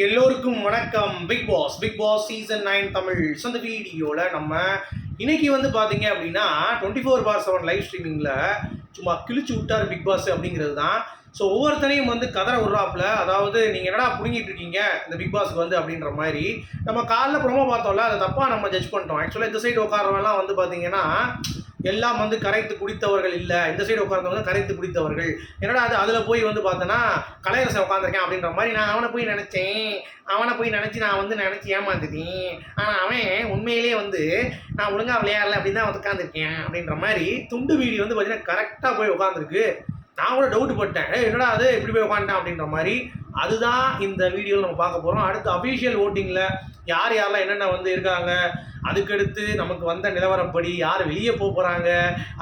எல்லோருக்கும் வணக்கம். Big Boss Big Boss season nine Tamil. So, இந்த வீடியோவில் நம்ம இன்னைக்கு வந்து பார்த்தீங்க அப்படின்னா twenty four by seven live ஸ்ட்ரீமிங்கில் சும்மா கிழிச்சு விட்டார் பிக் பாஸ் அப்படிங்கிறது தான். ஸோ ஒவ்வொருத்தனையும் வந்து கதற விட்றாப்புல. அதாவது நீங்கள் என்னடா புடுங்கிட்டு இருக்கீங்க? இந்த பிக் பாஸ்க்கு வந்து அப்படின்ற மாதிரி. நம்ம காலைல ப்ரொமோ பார்த்தோம்ல அதை தப்பாக நம்ம ஜட்ஜ் பண்ணிட்டோம். ஆக்சுவலாக இந்த சைடு உட்காரவெல்லாம் வந்து பார்த்தீங்கன்னா எல்லாம் வந்து கரைத்து குடித்தவர்கள் இல்லை. இந்த சைடு உட்கார்ந்தவங்க கரைத்து குடித்தவர்கள். என்னடா அது? அதில் போய் வந்து பார்த்தோன்னா கலையரசன் உட்காந்துருக்கேன் அப்படின்ற மாதிரி நான் அவனை போய் நினச்சேன். அவனை போய் நினச்சி நான் வந்து நினச்சி ஏமாந்துட்டேன். ஆனால் அவன் உண்மையிலேயே வந்து நான் ஒழுங்காக விளையாடல அப்படின்னு தான் உட்காந்துருக்கேன் அப்படின்ற மாதிரி துண்டு வீடியோ வந்து பார்த்தீங்கன்னா கரெக்டாக போய் உட்காந்துருக்கு நான் கூட டவுட் பட்டேன். என்னடா அது? இப்படி போய் உட்காந்துட்டான் அப்படின்ற மாதிரி. அதுதான் இந்த வீடியோவில் நம்ம பார்க்க போகிறோம் அடுத்து அஃபீஷியல் ஓட்டிங்கில் யார் யாரெல்லாம் என்னென்ன வந்து இருக்காங்க? அதுக்கடுத்து நமக்கு வந்த நிலவரப்படி யார் வெளியே போக போகிறாங்க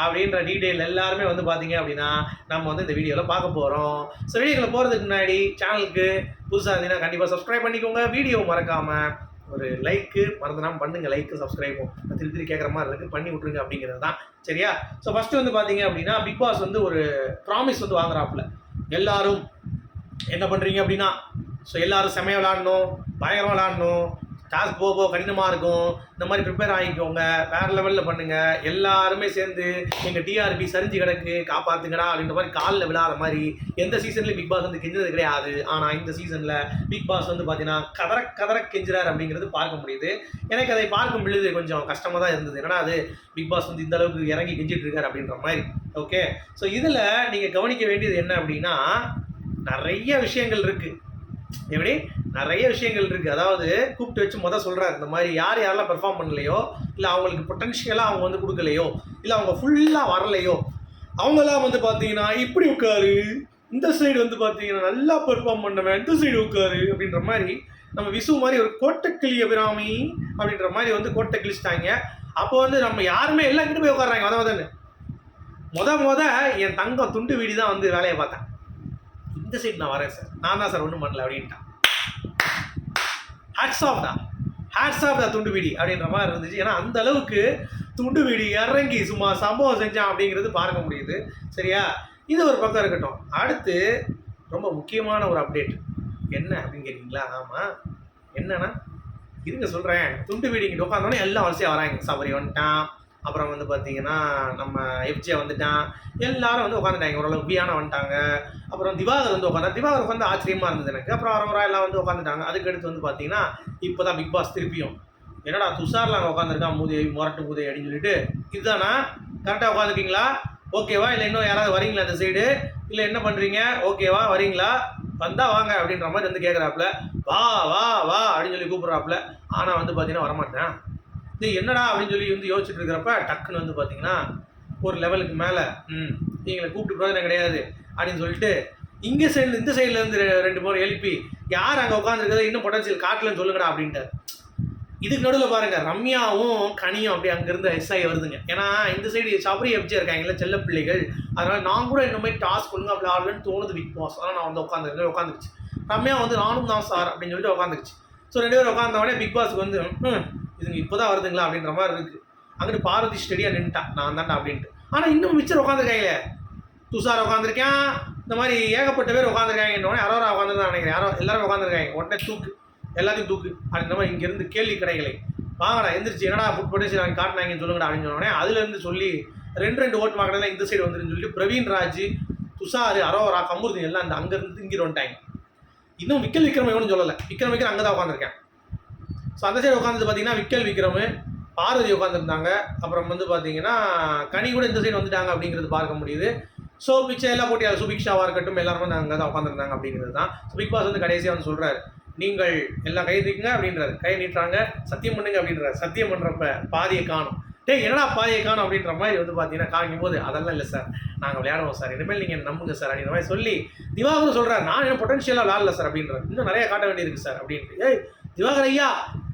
அப்படின்ற டீட்டெயில் எல்லாருமே வந்து பார்த்தீங்க அப்படின்னா நம்ம வந்து இந்த வீடியோவில் பார்க்க போகிறோம் ஸோ வீடியோவில் போகிறதுக்கு முன்னாடி சேனலுக்கு புதுசாக இருந்தீங்கன்னா கண்டிப்பாக சப்ஸ்கிரைப் பண்ணிக்கோங்க. வீடியோ மறக்காமல் ஒரு லைக்கு மறந்துடாமல் பண்ணுங்க லைக்கு சப்ஸ்கிரைபும் திருப்பி திருப்பி கேட்குற மாதிரி இருக்குது பண்ணி விட்ருங்க அப்படிங்கிறது தான். சரியா? ஸோ ஃபஸ்ட்டு வந்து பார்த்தீங்க அப்படின்னா பிக் பாஸ் வந்து ஒரு ப்ராமிஸ் வந்து வாங்குறாப்புல. எல்லாரும் என்ன பண்ணுறீங்க அப்படின்னா ஸோ எல்லாரும் செமையாக விளாடணும் பயங்கரம் விளாடணும் டாஸ்க் போக போக கடினமாக இருக்கும். இந்த மாதிரி ப்ரிப்பேர் ஆகிக்கோங்க. வேறு லெவலில் பண்ணுங்கள் எல்லாருமே சேர்ந்து எங்கள் டிஆர்பி சரிஞ்சு கிடக்கு காப்பாற்றுங்கடா அப்படின்ற மாதிரி காலில் விழாத மாதிரி எந்த சீசன்லையும் பிக் பாஸ் வந்து கெஞ்சது கிடையாது. ஆனால் இந்த சீசனில் பிக் பாஸ் வந்து பார்த்தீங்கன்னா கதற கதற கெஞ்சுறார் அப்படிங்கிறது பார்க்க முடியுது. எனக்கு அதை பார்க்கும் பொழுது கொஞ்சம் கஷ்டமாக தான் இருந்தது. என்னடா அது? பிக் பாஸ் வந்து இந்த அளவுக்கு இறங்கி கெஞ்சிட்டு இருக்கார் அப்படின்ற மாதிரி. ஓகே ஸோ இதில் நீங்கள் கவனிக்க வேண்டியது என்ன அப்படின்னா நிறைய விஷயங்கள் இருக்குது இப்படி நிறைய விஷயங்கள் இருக்குது அதாவது கூப்பிட்டு வச்சு மொதல் சொல்கிறாரு இந்த மாதிரி யார் யாரெல்லாம் பெர்ஃபார்ம் பண்ணலையோ இல்லை அவங்களுக்கு பொட்டன்ஷியலாக அவங்க வந்து கொடுக்கலையோ இல்லை அவங்க ஃபுல்லாக வரலையோ அவங்களாம் வந்து பார்த்தீங்கன்னா இப்படி உட்காரு. இந்த சைடு வந்து பார்த்தீங்கன்னா நல்லா பெர்ஃபார்ம் பண்ணவன் இந்த சைடு உட்காரு அப்படின்ற மாதிரி நம்ம விசு மாதிரி ஒரு கோட்டக்கிளி அபிராமி அப்படின்ற மாதிரி வந்து கோட்டை கிழிச்சிட்டாங்க அப்போ வந்து நம்ம யாருமே எல்லாம் கிட்ட போய் உட்காடுறாங்க மொதல் மொதன்னு முத முத என் தங்கம் துண்டு வீடி தான் வந்து வேலையை பார்த்தேன். இந்த சைடு நான் வரேன் சார் நான் தான் சார் ஒன்றும் பண்ணல அப்படின்ட்டான். ஹேட்ஸ் ஆஃப் தான் ஹேட்ஸ் ஆஃப் தான் துண்டு வீடி அப்படின்ற மாதிரி இருந்துச்சு. ஏன்னா அந்த அளவுக்கு துண்டு வீடி இறங்கி சும்மா சம்பவம் செஞ்சான் அப்படிங்கிறது பார்க்க முடியுது. சரியா? இது ஒரு பக்கம் இருக்கட்டும். அடுத்து ரொம்ப முக்கியமான ஒரு அப்டேட் என்ன அப்படின்னு கேட்டிங்களா? ஆமாம் என்னன்னா இருங்க சொல்கிறேன் துண்டு வீடு இங்கிட்ட உட்காந்தோடனே எல்லாம் வரிசையாக வராங்க. சபரி வந்துட்டான். அப்புறம் வந்து பார்த்தீங்கன்னா நம்ம எஃப்ஜே வந்துட்டான். எல்லாரும் வந்து உட்காந்துட்டாங்க ஓரளவு பியானா வந்துட்டாங்க. அப்புறம் திவாகர் வந்து உட்காந்தா திவாகர் உட்காந்து ஆச்சரியமாக இருந்தது எனக்கு. அப்புறம் அரவரா எல்லாம் வந்து உட்காந்துட்டாங்க அதுக்கடுத்து வந்து பார்த்தீங்கன்னா இப்போ தான் பிக் பாஸ் திருப்பியும். என்னடா துஷாரில் அங்கே உட்காந்துருக்கான் மூதை முரட்டு மூதை அப்படின்னு சொல்லிட்டு. இதுதானா? கரெக்டாக உட்காந்துருக்கீங்களா ஓகேவா இல்லை இன்னும் யாராவது வரீங்களா அந்த சைடு இல்லை என்ன பண்ணுறீங்க ஓகேவா வரீங்களா? வந்தால் வாங்க அப்படின்ற மாதிரி வந்து கேட்குறாப்புல வா வா வா அப்படின்னு சொல்லி கூப்பிட்றாப்புல. ஆனால் வந்து பார்த்தீங்கன்னா வரமாட்டேன். நீ என்னடா அப்படின்னு சொல்லி வந்து யோசிச்சுட்டு இருக்கிறப்ப டக்குன்னு வந்து பார்த்தீங்கன்னா ஒரு லெவலுக்கு மேலே ம் நீங்களை கூப்பிட்டு பிரயோஜனம் கிடையாது அப்படின்னு சொல்லிட்டு இங்கே சைடு இந்த சைடில் இருந்து ரெண்டு பேரும் எழுப்பி யார் அங்கே உட்காந்துருக்கிறது இன்னும் பொட்டன்சியல் காட்டலன்னு சொல்லுங்கடா அப்படின்ட்டு. இதுக்கு நடுவில் பாருங்க ரம்யாவும் கனியும் அப்படி அங்கேருந்து எஸ்ஐ வருதுங்க. ஏன்னா இந்த சைடு சபரி எப்ஜி இருக்காங்கல்ல செல்ல பிள்ளைகள். அதனால் நான் கூட இந்த மாதிரி டாஸ்க் கொடுங்க அப்படி ஆடலன்னு தோணுது பிக் பாஸ் அதனால் நான் வந்து உட்காந்துருக்கேன் உட்காந்துருச்சு ரம்யா வந்து நானும் தான் சார் அப்படின்னு சொல்லிட்டு உட்காந்துருச்சு ஸோ ரெண்டு பேரும் உட்காந்தவொடனே பிக் பாஸ்க்கு வந்து ம் இதுங்க இப்போ தான் வருதுங்களா அப்படின்ற மாதிரி இருக்குது அங்கிட்டு பார்வதி ஸ்டெடியாக நின்ட்டான் நான் தான்டா அப்படின்ட்டு. ஆனால் இன்னும் மிச்சர் உட்காந்துருக்காங்களே துஷார் உட்காந்துருக்கேன் இந்த மாதிரி ஏகப்பட்ட பேர் உட்காந்துருக்காங்க அரோரா உட்காந்துருந்தா நினைக்கிறேன். யாரோ எல்லாரும் உட்காந்துருக்காங்க உடனே தூக்கு. எல்லாத்தையும் தூக்கு. அப்படின்ற மாதிரி இங்கேருந்து கேள்வி கடைகளை. வாங்கடா எந்திரிச்சு என்னடா ஃபுட் போட்டு வாங்கி காட்டினாங்கன்னு சொல்லுங்கடா அப்படின்னு சொன்னோடனே அதுலேருந்து சொல்லி ரெண்டு ரெண்டு ஓட்டு வாங்கினதுல இந்த சைடு வந்துருன்னு சொல்லி பிரவீன் ராஜ் துஷார் அரோரா கமுருதி எல்லாம் அந்த அங்கேருந்து இங்கிட்டு வந்துட்டாங்க. இன்னும் விக்கல் விக்ரம் எவனும் சொல்லலை. விக்ரம் விக்ரம் அங்கே தான் உட்காந்துருக்கேன் ஸோ அந்த சைடு உட்காந்து பார்த்தீங்கன்னா விக்கல் விக்ரம் பார்வதி உட்காந்துருந்தாங்க அப்புறம் வந்து பார்த்தீங்கன்னா கனி கூட இந்த சைடு வந்துட்டாங்க அப்படிங்கிறது பார்க்க முடியுது. ஸோ மிச்சம் எல்லா போட்டியாளர் சுபிக்ஷாவாக இருக்கட்டும் எல்லாருமே அங்கே தான் உட்காந்துருந்தாங்க அப்படிங்கிறது தான். ஸோ பிக் பாஸ் வந்து கடைசியாக வந்து சொல்கிறாரு நீங்கள் எல்லாம் கை நீக்குங்க அப்படின்றாரு. கை நீட்டுறாங்க சத்தியம் பண்ணுங்க அப்படின்றாரு. சத்தியம் பண்ணுறப்ப பாதியை காணும். டேய் என்னடா பாதியை காணும்? அப்படின்ற மாதிரி வந்து பார்த்தீங்கன்னா காமிக்கும் போது அதெல்லாம் இல்லை சார் நாங்கள் விளையாடுவோம் சார். இனிமேல் நீங்கள் நம்புங்க சார் அப்படின்ற மாதிரி சொல்லி திவாகரும் சொல்கிறார் நான் என்ன பொட்டன்ஷியலாக விளாடல சார் அப்படின்றார். இன்னும் நிறைய காட்ட வேண்டியிருக்கு சார் அப்படின்ட்டு. ஏய் திவாகர் ஐயா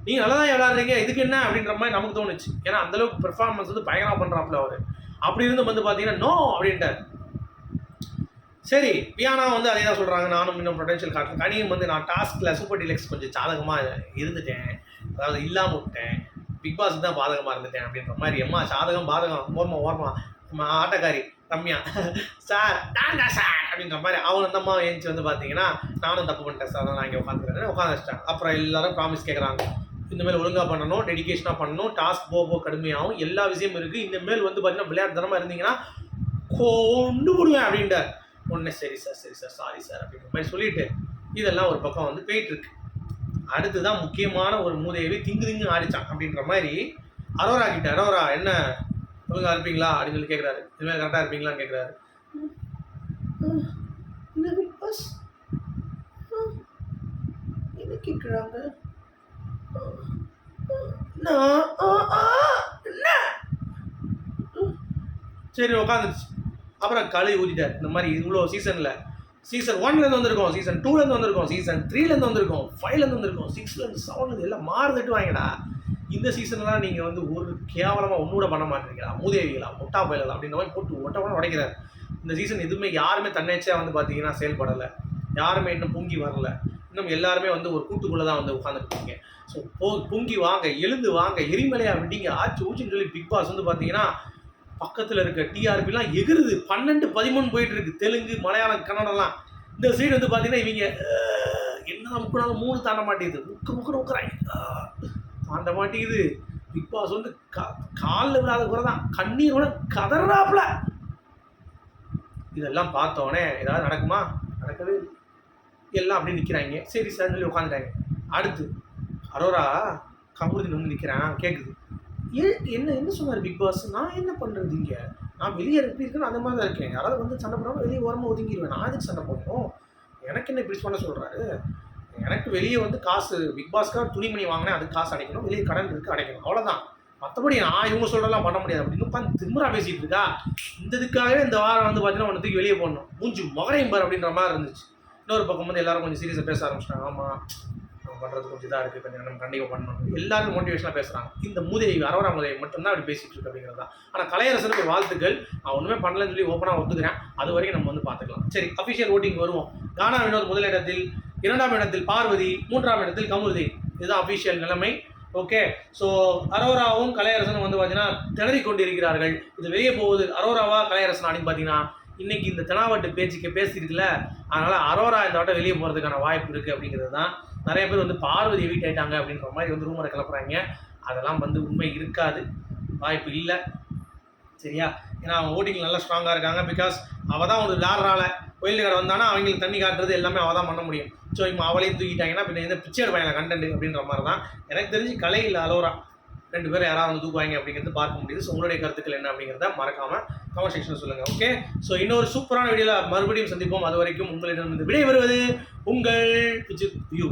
நீங்கள் நல்லா தான் விளாட்றீங்க இதுக்கு என்ன அப்படின்ற மாதிரி நமக்கு தோணுச்சு. ஏன்னா அந்தளவுக்கு பெர்ஃபார்மன்ஸ் வந்து பயங்கரமாக பண்ணுறாப்புல அவர். அப்படி இருந்து வந்து பார்த்தீங்கன்னா நோ அப்படின்ட்டார். சரி பியானா வந்து அதே தான் சொல்கிறாங்க நானும் இன்னும் பொட்டன்ஷியல் காட்டுறேன். கனியும் வந்து நான் டாஸ்கில் சூப்பர் டீலக்ஸ் கொஞ்சம் சாதகமாக இருந்துட்டேன். அதாவது இல்லாமல் விட்டேன். பிக் பாஸ் தான் பாதகமாக இருந்துட்டேன் அப்படின்ற மாதிரி. எம்மா சாதகம் பாதகம். ஓர்மா ஓர்மா. நம்ம ஆட்டக்காரி ரம்யா. சார் நான் சார் அப்படின்ற மாதிரி. அவன் அந்த அம்மா ஏஞ்சி வந்து பார்த்தீங்கன்னா நானும் தப்பு பண்ணிட்டேன் சார். நான் இங்கே உட்காந்துருக்கேன் உட்காந்து வச்சிட்டேன் அப்புறம் எல்லாரும் ப்ராமிஸ் கேட்குறாங்க இனிமேல் ஒழுங்காக பண்ணணும் டெடிக்கேஷனாக பண்ணணும் டாஸ்க் போக போக கடுமையாகும் எல்லா விஷயமும் இருக்குது இனிமேல் வந்து பார்த்தீங்கன்னா விளையாட்டுத்தனமாக இருந்தீங்கன்னா கொண்டு விடுவேன் அப்படின்ட்டார் உடனே சரி சார் சரி சார் சாரி சார் அப்படின்ற மாதிரி சொல்லிட்டு இதெல்லாம் ஒரு பக்கம் வந்து போயிட்டுருக்கு அடுத்து அடுத்துதான் முக்கியமான ஒரு மூதேவி திங்கு திங்கு ஆடிச்சான் அப்படின்ற மாதிரி அரோரா கிட்ட அரோரா என்ன ஒழுங்காக இருப்பீங்களா அப்படின்னு சொல்லி கேட்குறாரு இனிமேல் கரெக்டாக இருப்பீங்களான்னு கேட்குறாரு என்ன கேட்குறாங்க சரி உட்காந்துருச்சு அப்புறம் கழுவி ஊதிட்டார் இந்த மாதிரி இவ்வளோ சீசனில் சீசன் ஒன்லேருந்து வந்திருக்கோம். சீசன் டூலேருந்து வந்திருக்கோம். சீசன் த்ரீலேருந்து வந்திருக்கோம். ஃபைவ்லேருந்து வந்திருக்கோம். சிக்ஸ்லேருந்து செவன்லேருந்து எல்லாம் மாறுதட்டு வாங்கடா. இந்த சீசன்லாம் நீங்கள் வந்து ஒரு கேவலமாக ஒன்று பண்ண மாட்டேங்கிறா மூதேவிகளா முட்டா பயலா அப்படின்ற மாதிரி போட்டு ஒட்ட உடைக்கிறார். இந்த சீசன் எதுவுமே யாருமே தன்னிச்சையாக வந்து பார்த்தீங்கன்னா செயல்படலை. யாருமே இன்னும் பொங்கி வரல. இன்னும் எல்லாருமே வந்து ஒரு கூட்டுக்குள்ளே தான் வந்து உட்காந்துருக்கீங்க ஸோ போ பொங்கி வாங்க எழுந்து வாங்க எரிமலையா விட்டீங்க ஆச்சு ஊச்சின்னு சொல்லி பிக் பாஸ் வந்து பார்த்தீங்கன்னா பக்கத்தில் இருக்க டிஆர்பிலாம் எகிருது. பன்னெண்டு பதிமூணு போயிட்டு இருக்கு தெலுங்கு மலையாளம் கன்னடம்லாம். இந்த சைடு வந்து பார்த்தீங்கன்னா இவங்க என்ன முக்கினாலும் மூணு தாண்ட மாட்டேங்குது. முக்கு முக்கு நோக்குறாங்க தாண்ட மாட்டேங்குது. பிக் பாஸ் வந்து காலில் விழாத குறை தான் கண்ணீரோட கதறாப்புல. இதெல்லாம் பார்த்தோன்னே ஏதாவது நடக்குமா? நடக்கவே இல்லை. எல்லாம் அப்படியே நிற்கிறாங்க சரி சார் சொல்லி உட்காந்துட்டாங்க அடுத்து அரோரா கமருதீன் வந்து நிற்கிறான் கேட்குது ஏ என்ன என்ன சொன்னார் பிக் பாஸ் நான் என்ன பண்ணுறது இங்கே? நான் வெளியே எப்படி இருக்கேன்னு அந்த மாதிரி தான் இருக்கேன். யாராவது வந்து சண்டை போடாமல் வெளியே ஓரமாக ஒதுங்கிடுவேன் நான் அதுக்கு சண்டை போடணும்? எனக்கு என்ன இப்படி பண்ண சொல்கிறாரு எனக்கு வெளியே வந்து காசு பிக் பாஸ்க்காக துணிமணி வாங்கினேன் அதுக்கு காசு அடைக்கணும். வெளியே கடன் இருக்குது அடைக்கணும். அவ்வளோதான் மற்றபடி நான் இவங்க சொல்கிறலாம் பண்ண முடியாது. அப்படின்னு உட்காந்து திமுறா பேசிகிட்டு இருக்கா. இந்த இதுக்காகவே இந்த வாரம் வந்து பார்த்தீங்கன்னா ஒன்று தூக்கி வெளியே போடணும். மூஞ்சி மகரையும் பார் அப்படின்ற மாதிரி இருந்துச்சு. இன்னொரு பக்கம் வந்து எல்லாரும் கொஞ்சம் சீரியஸாக பேச ஆரம்பிச்சிட்டாங்க. ஆமாம் நம்ம பண்ணுறது கொஞ்சம் இதாக இருக்குது கொஞ்சம் நம்ம கண்டிப்பாக பண்ணணும். எல்லாரும் மோட்டிவேஷனாக பேசுகிறாங்க இந்த மூதேவி அரவரா மூதேவி மட்டும்தான் அப்படி பேசிகிட்டு இருக்கு அப்படிங்கிறது. தான் ஆனால் கலையரசனுக்கு வாழ்த்துக்கள். நான் ஒன்றுமே பண்ணலன்னு சொல்லி ஓப்பனாக ஒத்துக்கிறேன். அது வரைக்கும் நம்ம வந்து பார்த்துக்கலாம். சரி அஃபிஷியல் ஓட்டிங் வருவோம். கானா வினோத் முதலிடத்தில் இரண்டாம் இடத்தில் பார்வதி மூன்றாம் இடத்தில் கமுருதி. இதுதான் அஃபிஷியல் நிலைமை. ஓகே ஸோ அரோராவும் கலையரசனும் வந்து பார்த்தீங்கன்னா திணறி கொண்டிருக்கிறார்கள் இது வெளியே போகுது. அரோராவா கலையரசன் அப்படின்னு பார்த்தீங்கன்னா இன்னைக்கு இந்த தெனாவட்டு பேச்சுக்கு பேசியிருக்குல்ல அதனால அரோரா இந்த வட்டம் வெளியே போகிறதுக்கான வாய்ப்பு இருக்குது அப்படிங்கிறது தான். நிறைய பேர் வந்து பார்வதி வீட் ஆயிட்டாங்க அப்படின்ற மாதிரி வந்து ரூமரை கிளப்புறாங்க. அதெல்லாம் வந்து உண்மை இருக்காது. வாய்ப்பு இல்லை. சரியா? ஏன்னா அவங்க ஓட்டிங் நல்லா ஸ்ட்ராங்காக இருக்காங்க பிகாஸ் அவள் தான் வந்து விளாட்றால கோயில் கடை வந்தானா அவங்களுக்கு தண்ணி காட்டுறது எல்லாமே அவள் தான் பண்ண முடியும். ஸோ இப்போ அவளையும் தூக்கிட்டாங்கன்னா பின்ன இந்த பிச்சை எடுப்பாங்க கண்டென்ட் அப்படின்ற மாதிரி தான் எனக்கு தெரிஞ்சு கலை இல்லை அலோரா ரெண்டு பேரும் யாராவது வந்து தூக்குவாங்க அப்படிங்கிறது பார்க்க முடியுது. ஸோ உங்களுடைய கருத்துக்கள் என்ன அப்படிங்கிறத மறக்காம கமெண்ட் செக்ஷனில் சொல்லுங்கள் ஓகே ஸோ இன்னொரு சூப்பரான வீடியோவில் மறுபடியும் சந்திப்போம். அது வரைக்கும் உங்களிடம் வந்து விடை வருவது உங்கள் விஜித் வியூ